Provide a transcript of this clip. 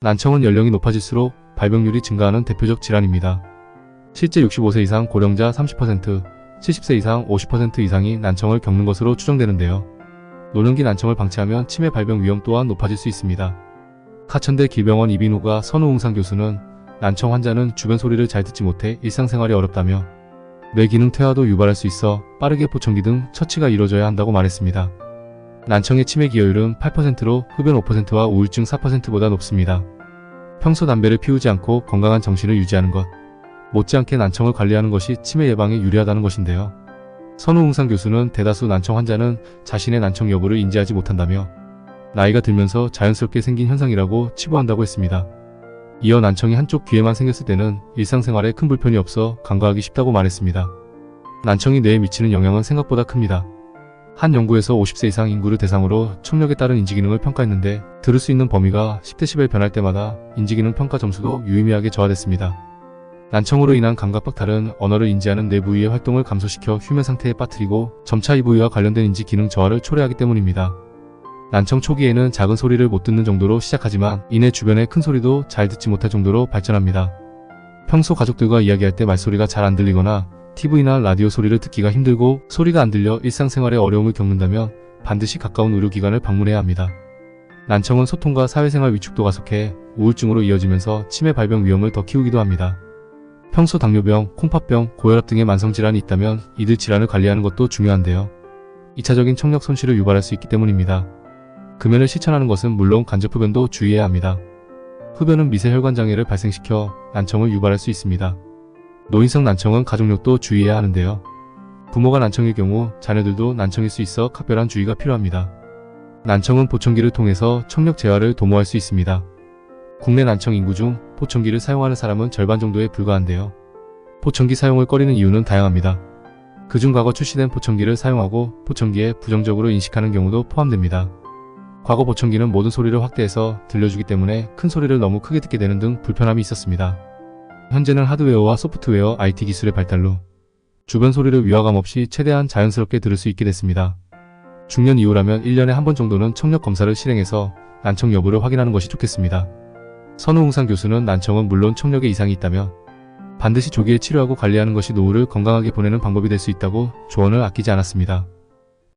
난청은 연령이 높아질수록 발병률이 증가하는 대표적 질환입니다. 실제 65세 이상 고령자 30%, 70세 이상 50% 이상이 난청을 겪는 것으로 추정되는데요. 노년기 난청을 방치하면 치매 발병 위험 또한 높아질 수 있습니다. 하천대 길병원 이빈호가 선우웅상 교수는 난청 환자는 주변 소리를 잘 듣지 못해 일상생활이 어렵다며 뇌 기능 퇴화도 유발할 수 있어 빠르게 보청기 등 처치가 이루어져야 한다고 말했습니다. 난청의 치매 기여율은 8%로 흡연 5%와 우울증 4%보다 높습니다. 평소 담배를 피우지 않고 건강한 정신을 유지하는 것, 못지않게 난청을 관리하는 것이 치매 예방에 유리하다는 것인데요. 선우웅상 교수는 대다수 난청 환자는 자신의 난청 여부를 인지하지 못한다며 나이가 들면서 자연스럽게 생긴 현상이라고 치부한다고 했습니다. 이어 난청이 한쪽 귀에만 생겼을 때는 일상생활에 큰 불편이 없어 간과하기 쉽다고 말했습니다. 난청이 뇌에 미치는 영향은 생각보다 큽니다. 한 연구에서 50세 이상 인구를 대상으로 청력에 따른 인지기능을 평가했는데 들을 수 있는 범위가 10데시벨 변할 때마다 인지기능 평가 점수도 유의미하게 저하됐습니다. 난청으로 인한 감각 박탈은 언어를 인지하는 뇌 부위의 활동을 감소시켜 휴면 상태에 빠뜨리고 점차 이 부위와 관련된 인지 기능 저하를 초래하기 때문입니다. 난청 초기에는 작은 소리를 못 듣는 정도로 시작하지만 이내 주변의 큰 소리도 잘 듣지 못할 정도로 발전합니다. 평소 가족들과 이야기할 때 말소리가 잘 안 들리거나 TV나 라디오 소리를 듣기가 힘들고 소리가 안 들려 일상생활에 어려움을 겪는다면 반드시 가까운 의료기관을 방문해야 합니다. 난청은 소통과 사회생활 위축도가 속해 우울증으로 이어지면서 치매 발병 위험을 더 키우기도 합니다. 평소 당뇨병, 콩팥병, 고혈압 등의 만성질환이 있다면 이들 질환을 관리하는 것도 중요한데요. 2차적인 청력 손실을 유발할 수 있기 때문입니다. 금연을 실천하는 것은 물론 간접 흡연도 주의해야 합니다. 흡연은 미세혈관 장애를 발생시켜 난청을 유발할 수 있습니다. 노인성 난청은 가족력도 주의해야 하는데요. 부모가 난청일 경우 자녀들도 난청일 수 있어 각별한 주의가 필요합니다. 난청은 보청기를 통해서 청력 재활을 도모할 수 있습니다. 국내 난청 인구 중 보청기를 사용하는 사람은 절반 정도에 불과한데요. 보청기 사용을 꺼리는 이유는 다양합니다. 그중 과거 출시된 보청기를 사용하고 보청기에 부정적으로 인식하는 경우도 포함됩니다. 과거 보청기는 모든 소리를 확대해서 들려주기 때문에 큰 소리를 너무 크게 듣게 되는 등 불편함이 있었습니다. 현재는 하드웨어와 소프트웨어 IT 기술의 발달로 주변 소리를 위화감 없이 최대한 자연스럽게 들을 수 있게 됐습니다. 중년 이후라면 1년에 한 번 정도는 청력 검사를 실행해서 난청 여부를 확인하는 것이 좋겠습니다. 선우웅상 교수는 난청은 물론 청력에 이상이 있다며 반드시 조기에 치료하고 관리하는 것이 노후를 건강하게 보내는 방법이 될 수 있다고 조언을 아끼지 않았습니다.